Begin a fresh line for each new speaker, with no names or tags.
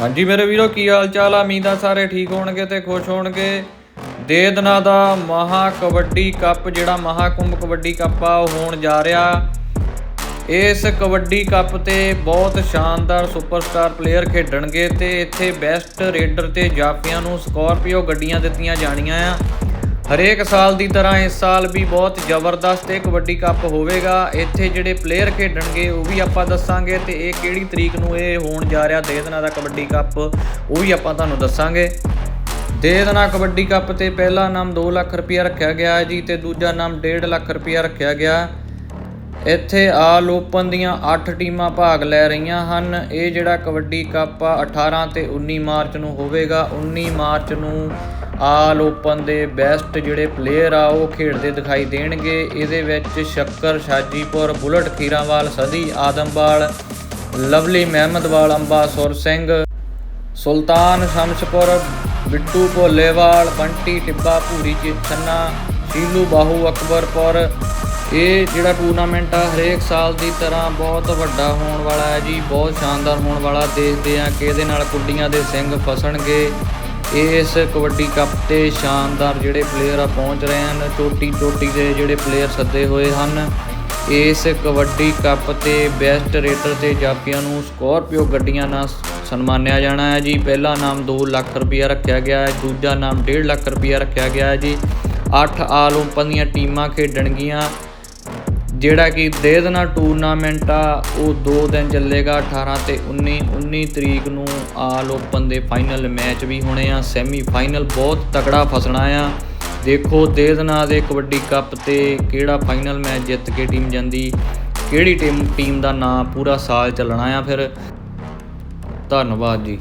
ਹਾਂਜੀ ਮੇਰੇ ਵੀਰੋ, ਕੀ ਹਾਲ ਚਾਲ ਆ? ਉਮੀਦ ਆ ਸਾਰੇ ਠੀਕ ਹੋਣਗੇ ਤੇ ਖੁਸ਼ ਹੋਣਗੇ। ਦੇ ਦਿਨਾਂ ਦਾ ਮਹਾ ਕਬੱਡੀ ਕੱਪ, ਜਿਹੜਾ ਮਹਾ ਕੁੰਭ ਕਬੱਡੀ ਕੱਪ ਆ, ਉਹ ਹੋਣ ਜਾ ਰਿਹਾ। ਇਸ ਕਬੱਡੀ ਕੱਪ ਤੇ ਬਹੁਤ ਸ਼ਾਨਦਾਰ ਸੁਪਰਸਟਾਰ ਪਲੇਅਰ ਖੇਡਣਗੇ ਤੇ ਇੱਥੇ ਬੈਸਟ ਰੇਡਰ ਤੇ ਜਾਫੀਆਂ ਨੂੰ ਸਕਾਰਪੀਓ ਗੱਡੀਆਂ ਦਿੱਤੀਆਂ ਜਾਣੀਆਂ ਆ। ਹਰੇਕ ਸਾਲ ਦੀ ਤਰ੍ਹਾਂ ਇਸ ਸਾਲ ਵੀ ਬਹੁਤ ਜ਼ਬਰਦਸਤ ਇਹ ਕਬੱਡੀ ਕੱਪ ਹੋਵੇਗਾ। ਇੱਥੇ ਜਿਹੜੇ ਪਲੇਅਰ ਖੇਡਣਗੇ, ਉਹ ਵੀ ਆਪਾਂ ਦੱਸਾਂਗੇ ਤੇ ਇਹ ਕਿਹੜੀ ਤਰੀਕ ਨੂੰ ਇਹ ਹੋਣ ਜਾ ਰਿਹਾ ਦੇ ਦਿਨਾਂ ਦਾ ਕਬੱਡੀ ਕੱਪ, ਉਹ ਵੀ ਆਪਾਂ ਤੁਹਾਨੂੰ ਦੱਸਾਂਗੇ। ਦੇ ਦਿਨਾਂ ਕਬੱਡੀ ਕੱਪ ਤੇ ਪਹਿਲਾ ਨਾਮ 2 ਲੱਖ ਰੁਪਇਆ ਰੱਖਿਆ ਗਿਆ ਹੈ ਜੀ ਤੇ ਦੂਜਾ ਨਾਮ 1.5 ਲੱਖ ਰੁਪਇਆ ਰੱਖਿਆ ਗਿਆ। ਇੱਥੇ ਆਲ ਓਪਨ ਦੀਆਂ 8 ਟੀਮਾਂ ਭਾਗ ਲੈ ਰਹੀਆਂ ਹਨ। ਇਹ ਜਿਹੜਾ ਕਬੱਡੀ ਕੱਪ ਆ 18 ਤੇ 19 ਮਾਰਚ ਨੂੰ ਹੋਵੇਗਾ। 19 ਮਾਰਚ ਨੂੰ ਆਲ ਓਪਨ ਦੇ ਬੈਸਟ ਜਿਹੜੇ ਪਲੇਅਰ ਆ, ਉਹ ਖੇਡਦੇ ਦਿਖਾਈ ਦੇਣਗੇ। ਇਹਦੇ ਵਿੱਚ ਸ਼ੱਕਰ, ਸ਼ਾਜੀਪੁਰ, ਬੁਲਟ, ਖੀਰਾਵਾਲ, ਸਦੀ, ਆਦਮਵਾਲ, ਲਵਲੀ, ਮਹਿਮਦਵਾਲ ਅੰਬਾ ਸੁਰ ਸਿੰਘ, ਸੁਲਤਾਨ, ਸ਼ਮਸ਼ਪੁਰ, ਬਿੱਟੂ ਭੋਲੇਵਾਲ, ਬੰਟੀ, ਟਿੱਬਾ, ਭੂਰੀ ਚਿੰਨਾ ਸ਼ੀਲੂ, ਬਾਹੂ, ਅਕਬਰਪੁਰ। ਇਹ ਜਿਹੜਾ ਟੂਰਨਾਮੈਂਟ ਆ, ਹਰੇਕ ਸਾਲ ਦੀ ਤਰ੍ਹਾਂ ਬਹੁਤ ਵੱਡਾ ਹੋਣ ਵਾਲਾ ਹੈ ਜੀ, ਬਹੁਤ ਸ਼ਾਨਦਾਰ ਹੋਣ ਵਾਲਾ। ਦੇਖਦੇ ਆ ਕਿ ਇਹਦੇ ਨਾਲ ਕੁੱਡੀਆਂ ਦੇ ਸਿੰਘ ਫਸਣਗੇ। ਇਸ ਕਬੱਡੀ ਕੱਪ ਤੇ ਸ਼ਾਨਦਾਰ ਜਿਹੜੇ ਪਲੇਅਰ ਆ ਪਹੁੰਚ ਰਹੇ ਹਨ ਟੋਟੀ ਟੋਟੀ ਦੇ ਜਿਹੜੇ ਪਲੇਅਰ ਸੱਦੇ ਹੋਏ ਹਨ। ਇਸ ਕਬੱਡੀ ਕੱਪ ਤੇ ਬੈਸਟ ਰੇਟਰ ਤੇ ਜਾਫੀਆਂ ਨੂੰ ਸਕੋਰਪੀਓ ਗੱਡੀਆਂ ਨਾਲ ਸਨਮਾਨਿਆ ਜਾਣਾ ਹੈ ਜੀ। ਪਹਿਲਾ ਨਾਮ 2 ਲੱਖ ਰੁਪਇਆ ਰੱਖਿਆ ਗਿਆ ਹੈ, ਦੂਜਾ ਨਾਮ 1.5 ਲੱਖ ਰੁਪਇਆ ਰੱਖਿਆ ਗਿਆ ਹੈ ਜੀ। 8 ਆਲ ਓਪਨ ਦੀਆਂ ਟੀਮਾਂ ਖੇਡਣਗੀਆਂ। ਜਿਹੜਾ ਕਿ ਦੇਦਨਾ ਟੂਰਨਾਮੈਂਟ ਆ, ਉਹ 2 ਦਿਨ ਚੱਲੇਗਾ 18 ਤੇ 19 19 ਤਰੀਕ ਨੂੰ ਆਲ ਓਪਨ ਦੇ ਫਾਈਨਲ ਮੈਚ ਵੀ ਹੋਣੇ ਆ ਸੈਮੀ ਫਾਈਨਲ ਬਹੁਤ ਤਕੜਾ ਫਸਣਾ ਆ। ਦੇਖੋ ਦੇਦਨਾ ਦੇ ਕਬੱਡੀ ਕੱਪ ਤੇ ਕਿਹੜਾ ਫਾਈਨਲ ਮੈਚ ਜਿੱਤ ਕੇ ਟੀਮ ਜਾਂਦੀ, ਕਿਹੜੀ ਟੀਮ ਟੀਮ ਦਾ ਨਾਂ ਪੂਰਾ ਸਾਲ ਚੱਲਣਾ ਆ ਫਿਰ। ਧੰਨਵਾਦ ਜੀ।